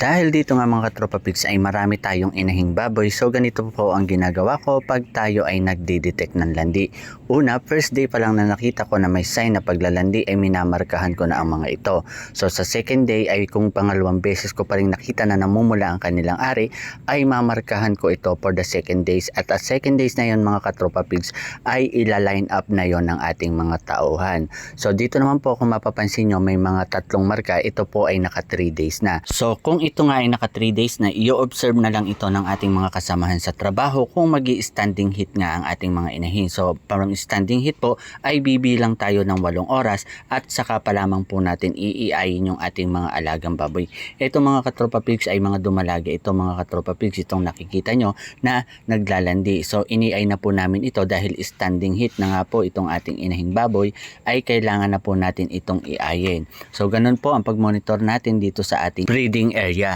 Dahil dito nga mga katropa pigs ay marami tayong inahing baboy so ganito po ang ginagawa ko pag tayo ay nagdi-detect ng landi. Una, first day pa lang na nakita ko na may sign na paglalandi ay minamarkahan ko na ang mga ito. So sa second day ay kung pangalawang beses ko pa rin nakita na namumula ang kanilang ari ay mamarkahan ko ito for the second days at at second days na yon mga katropa pigs ay ila-line up na yon ng ating mga tauhan. So dito naman po kung mapapansin nyo may mga tatlong marka ito po ay naka 3 days na. So kung ito nga ay naka 3 days na i-observe na lang ito ng ating mga kasamahan sa trabaho kung mag standing hit nga ang ating mga inahin. So from standing hit po ay bibilang tayo ng 8 oras at saka pa lamang po natin iiayin yung ating mga alagang baboy. Ito mga katropa pigs ay mga dumalaga. Ito mga katropa pigs itong nakikita nyo na naglalandi. So iniay na po namin ito dahil standing hit na nga po itong ating inahing baboy ay kailangan na po natin itong iayin. So ganun po ang pag-monitor natin dito sa ating breeding area. சரியா